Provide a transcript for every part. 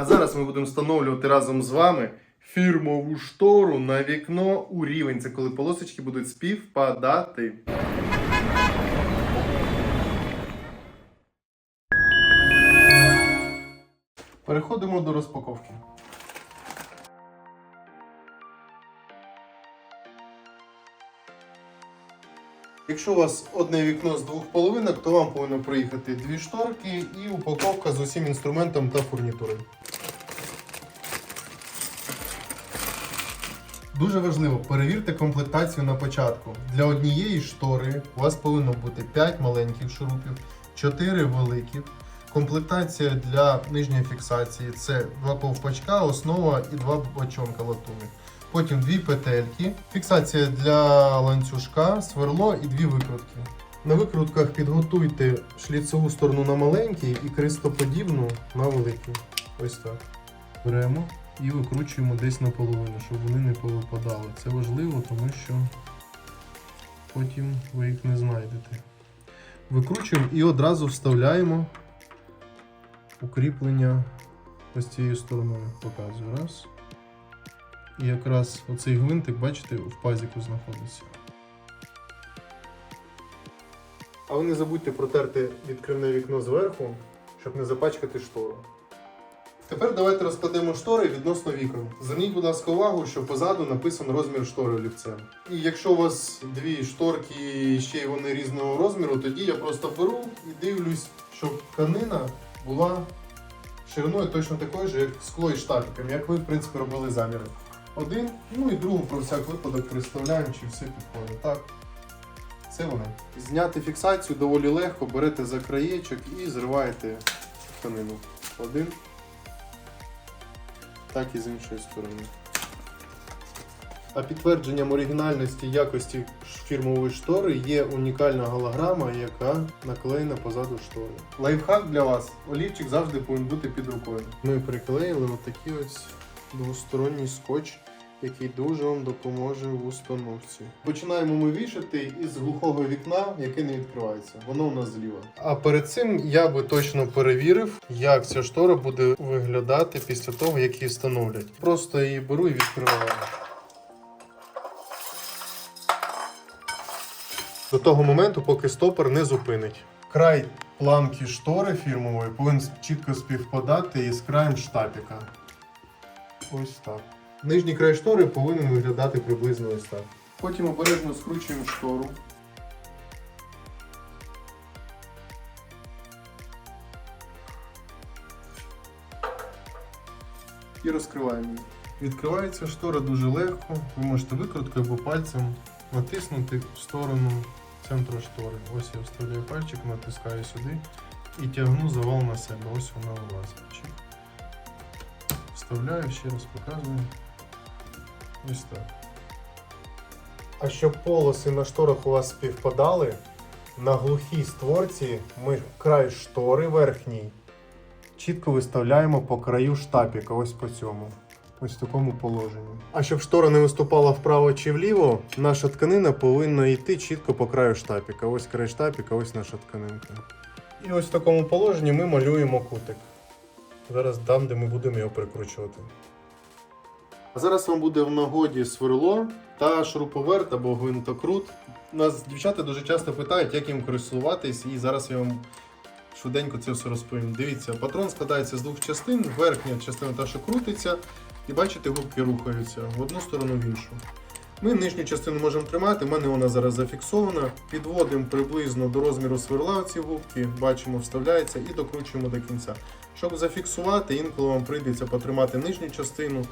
А зараз ми будемо встановлювати разом з вами фірмову штору на вікно у рівень. Це коли полосочки будуть співпадати. Переходимо до розпаковки. Якщо у вас одне вікно з двох половинок, то вам повинно приїхати дві шторки і упаковка з усім інструментом та фурнітурою. Дуже важливо, перевірте комплектацію на початку. Для однієї штори у вас повинно бути 5 маленьких шурупів, 4 великих. Комплектація для нижньої фіксації це два ковпачка, основа і два бочонка латунних. Потім дві петельки, фіксація для ланцюжка, сверло і дві викрутки. На викрутках підготуйте шліцеву сторону на маленький і крестоподібну на великий. Ось так. Беремо і викручуємо десь наполовину, щоб вони не повипадали. Це важливо, тому що потім ви їх не знайдете. Викручуємо і одразу вставляємо укріплення ось цією стороною. Показую. Раз. І якраз оцей гвинтик, бачите, в пазіку знаходиться. А ви не забудьте протерти відкривне вікно зверху, щоб не запачкати штору. Тепер давайте розкладемо штори відносно вікон. Зверніть, будь ласка, увагу, що позаду написано розмір штори олівцем. І якщо у вас дві шторки і ще й вони різного розміру, тоді я просто беру і дивлюсь, щоб тканина була шириною точно такою ж, як скло і штатиком, як ви, в принципі, робили заміри. Один, ну і другу про всяк випадок представляємо, чи все підходить. Так. Це вони. Зняти фіксацію доволі легко, берете за краєчок і зриваєте тканину. Один. Так і з іншої сторони. А підтвердженням оригінальності якості фірмової штори є унікальна голограма, яка наклеєна позаду штори. Лайфхак для вас. Олівчик завжди повинен бути під рукою. Ми приклеїли отакий ось двосторонній скотч, який дуже вам допоможе в установці. Починаємо ми вішати із глухого вікна, яке не відкривається. Воно у нас зліва. А перед цим я би точно перевірив, як ця штора буде виглядати після того, як її встановлять. Просто її беру і відкриваю. До того моменту, поки стопор не зупинить. Край планки штори фірмової повинен чітко співпадати із краєм штапіка. Ось так. Нижній край штори повинен виглядати приблизно ось так. Потім обережно скручуємо штору. І розкриваємо її. Відкривається штора дуже легко. Ви можете викруткою або пальцем натиснути в сторону центру штори. Ось я вставляю пальчик, натискаю сюди і тягну завал на себе. Ось вона вилазить. Чик. Вставляю, ще раз показую. Ось так. А щоб полоси на шторах у вас співпадали, на глухій створці ми край штори верхній чітко виставляємо по краю штапіка, ось по цьому. Ось в такому положенні. А щоб штора не виступала вправо чи вліво, наша тканина повинна йти чітко по краю штапіка. Ось край штапіка, ось наша тканинка. І ось в такому положенні ми малюємо кутик. Зараз там, де ми будемо його прикручувати. Зараз вам буде в нагоді сверло та шуруповерт або гвинтокрут. Нас дівчата дуже часто питають, як їм користуватись, і зараз я вам швиденько це все розповім. Дивіться, патрон складається з двох частин. Верхня частина та, що крутиться, і бачите, губки рухаються в одну сторону в іншу. Ми нижню частину можемо тримати, в мене вона зараз зафіксована. Підводимо приблизно до розміру сверла ці губки, бачимо, вставляється і докручуємо до кінця. Щоб зафіксувати, інколи вам прийдеться потримати нижню частину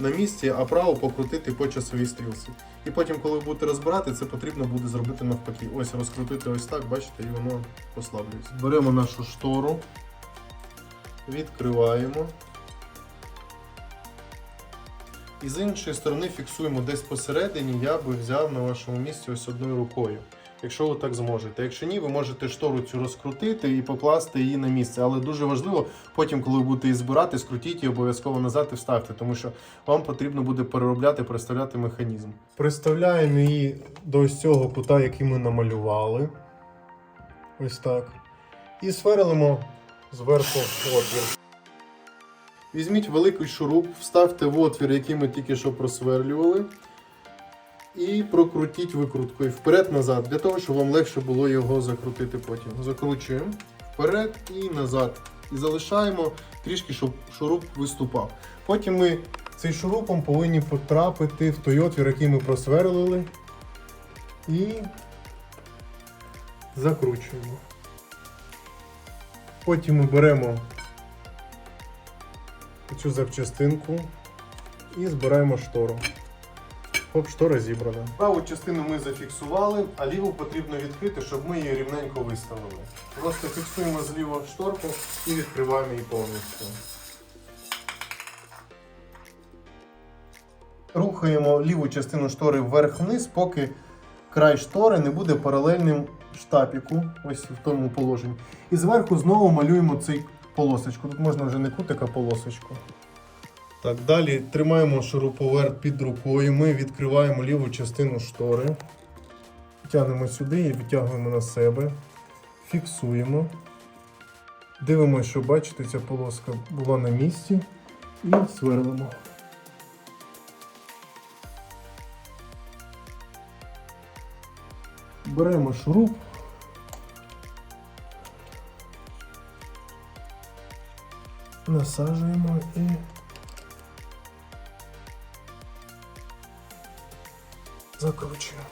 на місці, а праву покрутити по часовій стрілці. І потім, коли ви будете розбирати, це потрібно буде зробити навпаки. Ось розкрутити ось так, бачите, і воно послаблюється. Беремо нашу штору, відкриваємо. І з іншої сторони фіксуємо десь посередині, я би взяв на вашому місці ось одною рукою. Якщо ви так зможете. Якщо ні, ви можете штору цю розкрутити і покласти її на місце. Але дуже важливо, потім, коли ви будете її збирати, скрутіть її обов'язково назад і вставте, тому що вам потрібно буде переробляти, переставляти механізм. Приставляємо її до ось цього кута, який ми намалювали. Ось так. І сверлимо зверху отвір. Візьміть великий шуруп, вставте в отвір, який ми тільки що просверлювали. І прокрутіть викруткою вперед-назад, для того, щоб вам легше було його закрутити потім. Закручуємо вперед і назад. І залишаємо трішки, щоб шуруп виступав. Потім ми цим шурупом повинні потрапити в той отвір, який ми просверлили. І закручуємо. Потім ми беремо цю запчастинку і збираємо штору. Хоп, штора зібрана. Праву частину ми зафіксували, а ліву потрібно відкрити, щоб ми її рівненько виставили. Просто фіксуємо зліво шторку і відкриваємо її повністю. Рухаємо ліву частину штори вверх-вниз, поки край штори не буде паралельним штапіку, ось в тому положенні. І зверху знову малюємо цей полосочку. Тут можна вже не кутик, а полосочку. Так, далі тримаємо шуруповерт під рукою. Ми відкриваємо ліву частину штори. Тягнемо сюди і відтягуємо на себе. Фіксуємо. Дивимося, що бачите, ця полоска була на місці. І сверлимо. Беремо шуруп. Насаджуємо і закручуємо.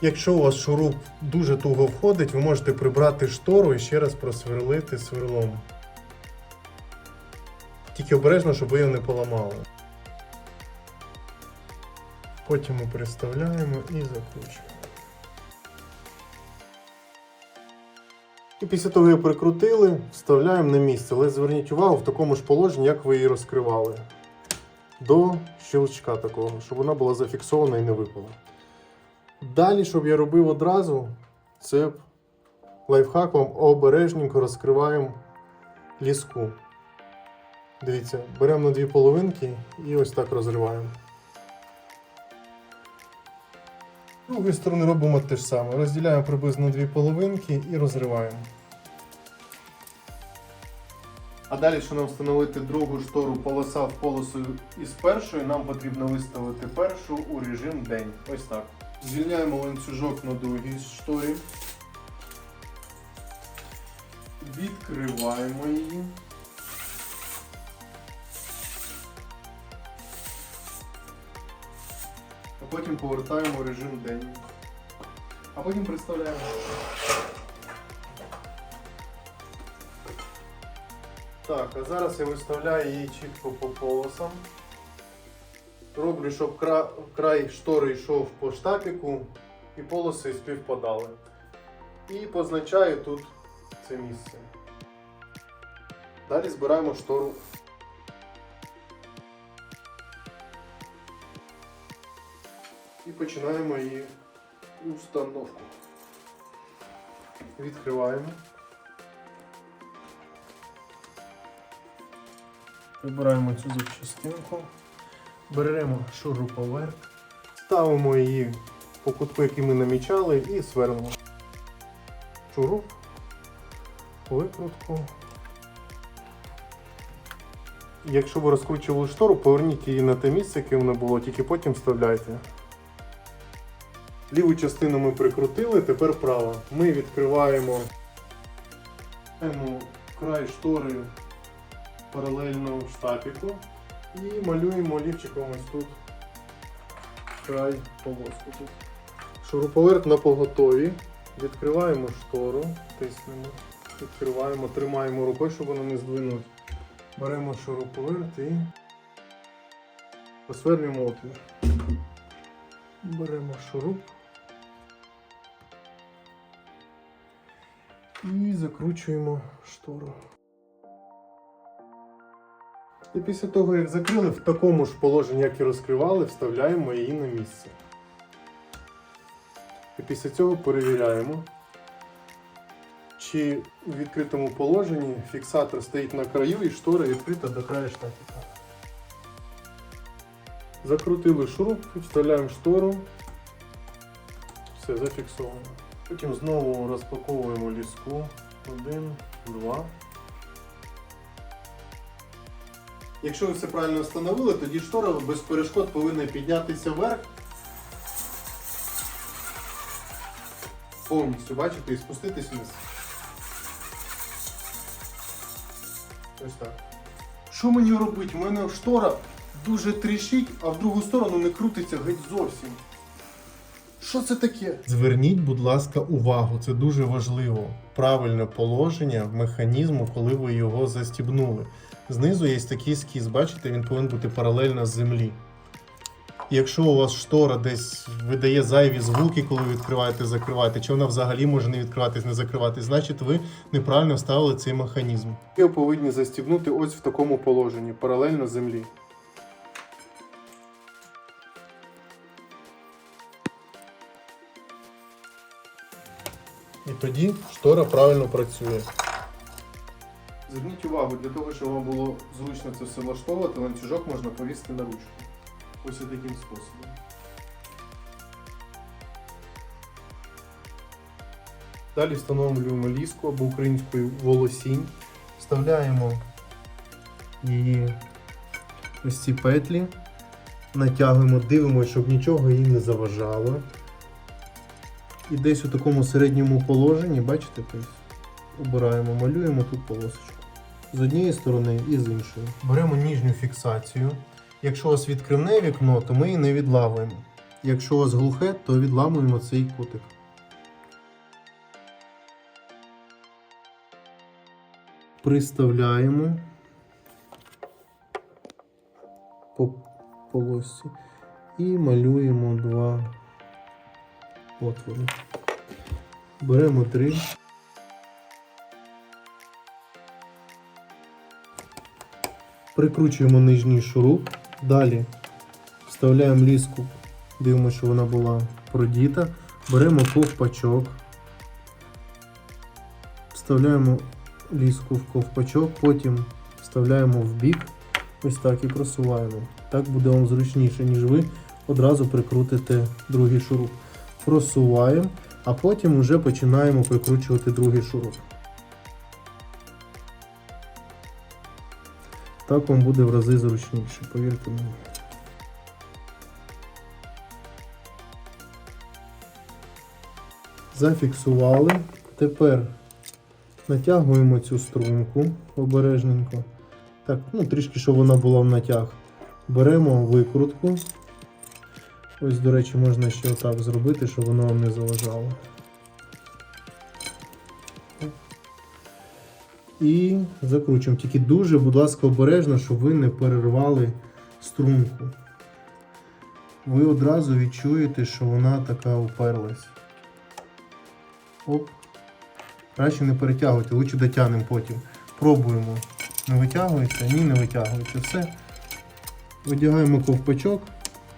Якщо у вас шуруп дуже туго входить, ви можете прибрати штору і ще раз просверлити сверлом. Тільки обережно, щоб ви його не поламали. Потім ми переставляємо і закручуємо. І після того, як прикрутили, вставляємо на місце. Але зверніть увагу в такому ж положенні, як ви її розкривали. До щелчка такого, щоб вона була зафіксована і не випала. Далі, щоб я робив одразу, це лайфхаком обережненько розкриваємо ліску. Дивіться, беремо на дві половинки і ось так розриваємо. З другої сторони робимо те ж саме. Розділяємо приблизно дві половинки і розриваємо. А далі, щоб нам встановити другу штору полоса в полосу із першою, нам потрібно виставити першу у режим день. Ось так. Звільняємо ланцюжок на другій шторі. Відкриваємо її. А потім повертаємо режим день. А потім представляємо. Так, а зараз я виставляю її чітко по полосам. Роблю, щоб кра... край штори йшов по штапіку і полоси співпадали. І позначаю тут це місце. Далі збираємо штору. І починаємо її установку. Відкриваємо. Вибираємо цю запчастинку. Беремо шуруповерт, ставимо її по кутку, який ми намічали, і сверлимо. Шуруп, викрутку. Якщо ви розкручували штору, поверніть її на те місце, яке воно було, тільки потім вставляйте. Ліву частину ми прикрутили, тепер права. Ми відкриваємо край штори паралельно штапіку і малюємо олівчиком ось тут край полоску. Тут. Шуруповерт на поготові. Відкриваємо штору, тиснемо, відкриваємо, тримаємо рукою, щоб воно не здвинуть. Беремо шуруповерт і посверлюємо отвір. Беремо шуруп і закручуємо штору. І після того, як закрили, в такому ж положенні, як і розкривали, вставляємо її на місце. І після цього перевіряємо, чи у відкритому положенні фіксатор стоїть на краю і штора відкрита до краю штатика. Закрутили шуруп, вставляємо штору. Все, зафіксовано. Потім знову розпаковуємо ліску. Один, два. Якщо ви все правильно встановили, тоді штора без перешкод повинна піднятися вверх. Повністю, бачите, і спуститись вниз. Ось так. Що мені робити? У мене штора дуже тріщить, а в другу сторону не крутиться геть зовсім. Що це таке? Зверніть, будь ласка, увагу, це дуже важливо. Правильне положення механізму, коли ви його застібнули. Знизу є такий ескіз, бачите, він повинен бути паралельно з землі. І Якщо у вас штора десь видає зайві звуки, коли ви відкриваєте, закриваєте, чи вона взагалі може не відкриватись, не закриватись, значить ви неправильно вставили цей механізм. Його повинні застібнути ось в такому положенні, паралельно землі. І тоді штора правильно працює. Зверніть увагу, для того, щоб вам було зручно це все влаштовувати, ланцюжок можна повісити на ручку. Ось таким способом. Далі встановлюємо ліску або українською волосінь. Вставляємо її ось ці петлі, натягуємо, дивимося, щоб нічого їй не заважало. І десь у такому середньому положенні, бачите, тобто, обираємо, малюємо тут полосочку. З однієї сторони і з іншої. Беремо ніжню фіксацію. Якщо у вас відкривне вікно, то ми її не відламуємо. Якщо у вас глухе, то відламуємо цей кутик. Приставляємо по полосці і малюємо два отвори. Беремо три. Прикручуємо нижній шуруп. Далі вставляємо ліску, дивимося, що вона була продіта. Беремо ковпачок. Вставляємо ліску в ковпачок, потім вставляємо в бік. Ось так і просуваємо. Так буде вам зручніше, ніж ви одразу прикрутите другий шуруп. Просуваємо, а потім вже починаємо прикручувати другий шуруп. Так вам буде в рази зручніше, повірте мені. Зафіксували. Тепер натягуємо цю струнку обережненько. Так, ну трішки, щоб вона була в натяг. Беремо викрутку. Ось, до речі, можна ще отак зробити, щоб воно вам не заважало. І закручуємо. Тільки дуже, будь ласка, обережно, щоб ви не перервали струнку. Ви одразу відчуєте, що вона така уперлась. Оп. Краще не перетягуйте, лучше дотягнемо потім. Пробуємо. Не витягується, ні, не витягується. Все. Одягаємо ковпачок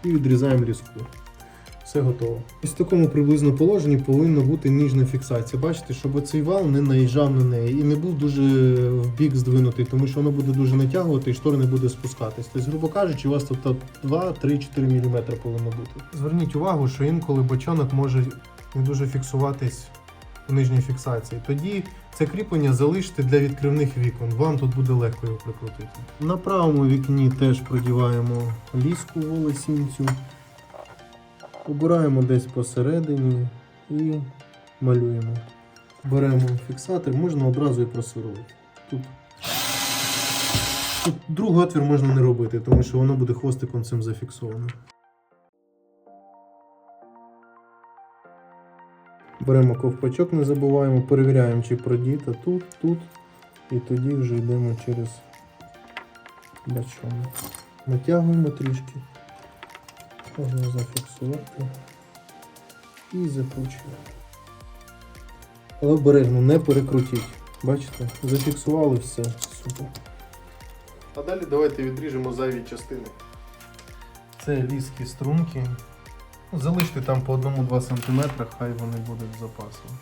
і відрізаємо різку. Все готово. Ось в такому приблизно положенні повинна бути ніжна фіксація. Бачите, щоб цей вал не наїжджав на неї і не був дуже в бік здвинутий, тому що воно буде дуже натягувати і штора не буде спускатись. Тобто, грубо кажучи, у вас тут 2, 3, 4 мм повинно бути. Зверніть увагу, що інколи бочонок може не дуже фіксуватись у нижній фіксації. Тоді це кріплення залиште для відкривних вікон. Вам тут буде легко його прикрутити. На правому вікні теж продіваємо ліску волосінцю. Обираємо десь посередині і малюємо. Беремо фіксатор, можна одразу і просверлити. Тут, тут другий отвір можна не робити, тому що воно буде хвостиком цим зафіксовано. Беремо ковпачок, не забуваємо, перевіряємо, чи продіта тут, тут. І тоді вже йдемо через бачок. Натягуємо трішки. Можна зафіксувати і закручуємо. Але обережно не перекрутіть. Бачите? Зафіксували все. Супер. А далі давайте відріжемо зайві частини. Це ліски струнки. Залиште там по 1-2 см, хай вони будуть з запасом.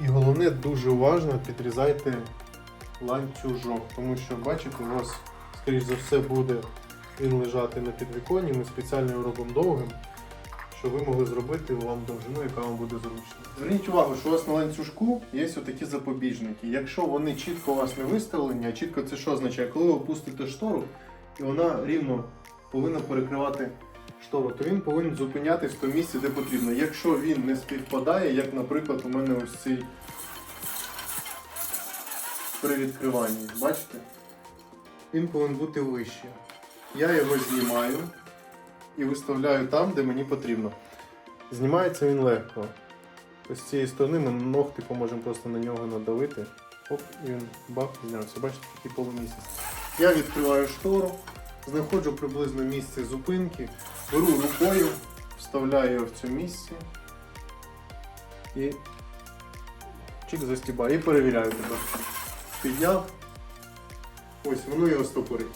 І головне, дуже уважно підрізайте ланцюжок, тому що бачите, у вас, скоріш за все, буде він лежати на підвіконні. Ми спеціально його робимо довгим, щоб ви могли зробити вам довжину, яка вам буде зручна. Зверніть увагу, що у вас на ланцюжку є отакі запобіжники. Якщо вони чітко у вас не виставлені, а чітко це що означає? Коли ви опустите штору, і вона рівно повинна перекривати штору, то він повинен зупинятись в тому місці, де потрібно. Якщо він не співпадає, як, наприклад, у мене ось цей при відкриванні, бачите? Він повинен бути вищий. Я його знімаю і виставляю там, де мені потрібно. Знімається він легко. Ось з цієї сторони ми ногти поможемо просто на нього надавити. Оп, і він бах, знявся. Бачите, такий полумісяць. Я відкриваю штору, знаходжу приблизно місце зупинки, беру рукою, вставляю його в це місце і чик застібаю і перевіряю тебе. Підняв. Ось, воно його стопорить.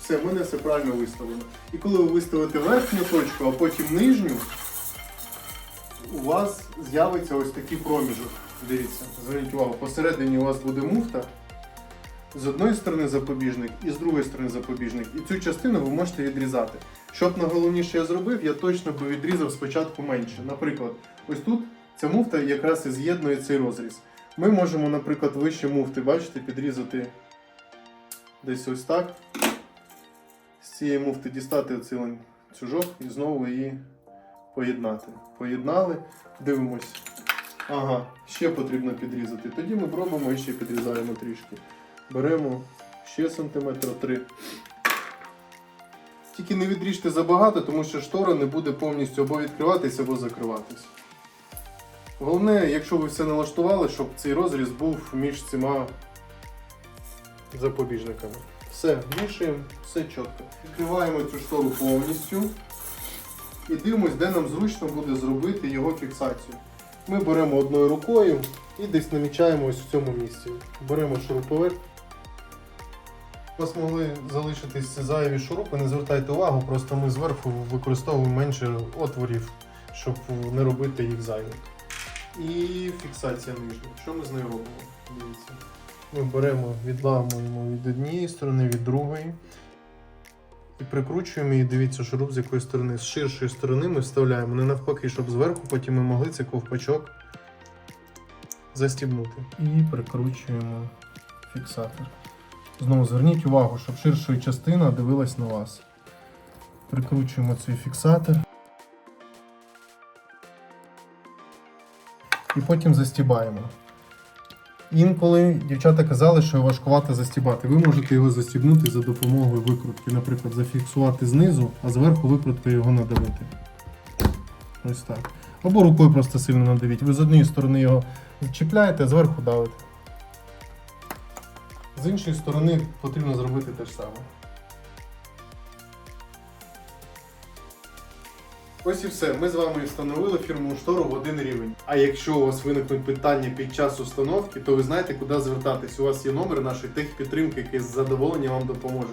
Все, в мене все правильно виставлено. І коли ви виставите верхню точку, а потім нижню, у вас з'явиться ось такий проміжок. Дивіться, зверніть увагу, посередині у вас буде муфта. З одної сторони запобіжник і з другої сторони запобіжник. І цю частину ви можете відрізати. Щоб найголовніше я зробив, я точно би відрізав спочатку менше. Наприклад, ось тут ця муфта якраз і з'єднує цей розріз. Ми можемо, наприклад, вище муфти, бачите, підрізати десь ось так. З цієї муфти дістати оцей ланцюжок і знову її поєднати. Поєднали, дивимось. Ага, ще потрібно підрізати. Тоді ми пробуємо і ще підрізаємо трішки. Беремо ще сантиметр три. Тільки не відріжте забагато, тому що штора не буде повністю або відкриватися, або закриватися. Головне, якщо ви все налаштували, щоб цей розріз був між цими запобіжниками. Все, вішаємо, все чітко. Відкриваємо цю штору повністю і дивимось, де нам зручно буде зробити його фіксацію. Ми беремо одною рукою і десь намічаємо ось в цьому місці. Беремо шуруповерт. У вас могли залишитись зайві шурупи, не звертайте увагу, просто ми зверху використовуємо менше отворів, щоб не робити їх зайвих. І фіксація нижня. Що ми з нею робимо? Дивіться. Ми беремо, відламуємо від однієї сторони, від другої. І прикручуємо її, дивіться, шуруп з якої сторони. З ширшої сторони ми вставляємо не навпаки, щоб зверху потім ми могли цей ковпачок застібнути. І прикручуємо фіксатор. Знову зверніть увагу, щоб ширша частина дивилась на вас. Прикручуємо цей фіксатор. І потім застібаємо. Інколи дівчата казали, що важкувато застібати. Ви можете його застібнути за допомогою викрутки. Наприклад, зафіксувати знизу, а зверху викрутки його надавити. Ось так. Або рукою просто сильно надавіть. Ви з однієї сторони його чіпляєте, а зверху давите. З іншої сторони потрібно зробити те ж саме. Ось і все. Ми з вами встановили фірму штору в один рівень. А якщо у вас виникнуть питання під час установки, то ви знаєте, куди звертатись. У вас є номер нашої техпідтримки, який з задоволенням вам допоможе.